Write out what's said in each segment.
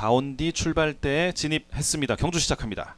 다운디 출발대에 진입했습니다. 경주 시작합니다.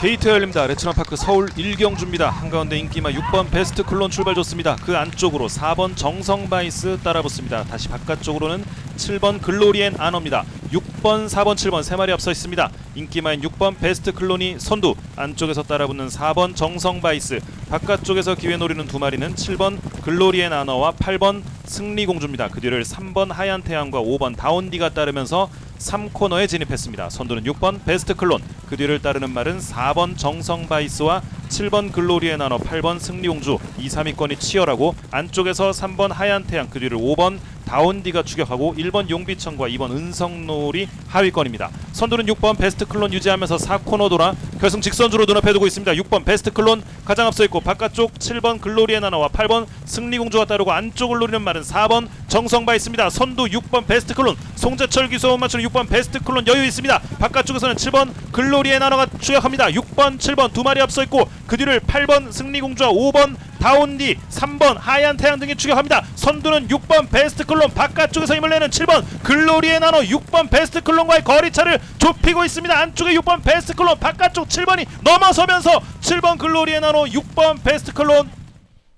게이트 열립니다. 레츠런파크 서울 1경주입니다. 한가운데 인기마 6번 베스트 클론 출발 좋습니다. 그 안쪽으로 4번 정성바이스 따라붙습니다. 다시 바깥쪽으로는 7번 글로리엔 아너입니다. 6번, 4번, 7번 세 마리 앞서 있습니다. 인기마인 6번 베스트 클론이 선두 안쪽에서 따라붙는 4번 정성바이스 바깥쪽에서 기회 노리는 두 마리는 7번 글로리엔 아너와 8번 승리공주입니다. 그 뒤를 3번 하얀 태양과 5번 다운디가 따르면서 3코너에 진입했습니다. 선두는 6번 베스트 클론, 그 뒤를 따르는 말은 4번 정성바이스와 7번 글로리에 나눠 8번 승리용주 2, 3위권이 치열하고 안쪽에서 3번 하얀 태양, 그 뒤를 5번 다운디가 추격하고 1번 용비천과 2번 은성놀이 하위권입니다. 선두는 6번 베스트 클론 유지하면서 4코너 돌아 결승 직선주로 눈앞에 두고 있습니다. 6번 베스트 클론 가장 앞서 있고 바깥쪽 7번 글로리에 나나와 8번 승리공주가 따르고 안쪽을 노리는 말은 4번 정성바 있습니다. 선두 6번 베스트 클론 송재철 기소 맞추는 6번 베스트 클론 여유 있습니다. 바깥쪽에서는 7번 글로리에 나나가 추격합니다. 6번 7번 두 마리 앞서 있고 그 뒤를 8번 승리공주와 5번 다운디 3번 하얀 태양 등이 추격합니다. 선두는 6번 베스트 클론 바깥쪽에서 힘을 내는 7번 글로리에 나노 6번 베스트 클론과의 거리차를 좁히고 있습니다. 안쪽에 6번 베스트 클론 바깥쪽 7번이 넘어서면서 7번 글로리에 나노 6번 베스트 클론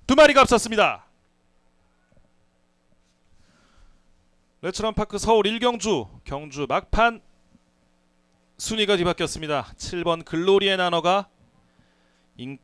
두 마리가 앞섰습니다. 레츠런 파크 서울 1경주 경주 막판 순위가 뒤바뀌었습니다. 7번 글로리에 나노가 인,